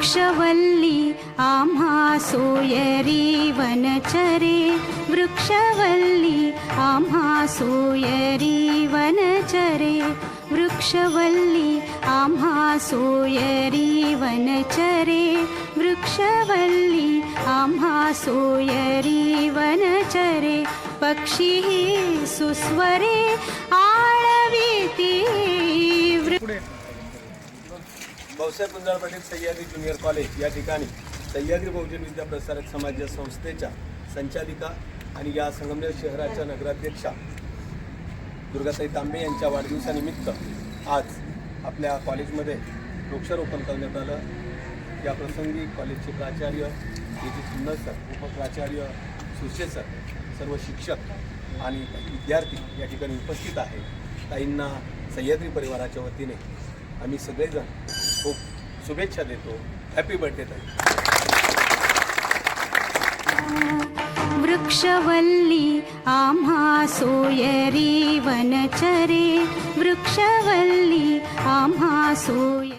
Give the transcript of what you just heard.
वृक्षवल्ली आम्हा सोयरी वनचरे। वृक्षवल्ली आम्हा सोयरी वनचरे। वृक्षवल्ली आम्हा सोयरी वनचरे। वृक्षवल्ली आम्हा सोयरी वनचरे। पक्षी सुस्वरे आळवीती भाऊसाहेब गुंजाळ पाटील सह्याद्री ज्युनियर कॉलेज या ठिकाणी सह्याद्री बहुजन विद्या प्रसारक समाज या संस्थेच्या संचालिका आणि या संगमनेर शहराच्या नगराध्यक्षा दुर्गाताई तांबे यांच्या वाढदिवसानिमित्त आज आपल्या कॉलेजमध्ये वृक्षारोपण करण्यात आलं. या प्रसंगी कॉलेजचे प्राचार्य विजित सुंदर सर उपप्राचार्य सुशे सर सर्व शिक्षक आणि विद्यार्थी या ठिकाणी उपस्थित आहेत. ताईंना सह्याद्री परिवाराच्या वतीने आम्ही सगळेजण खूप शुभेच्छा देतो. हॅपी बर्थडे ताई. वृक्षवल्ली आम्हा सोयरी वनचरे. वृक्षवल्ली आम्हा सोय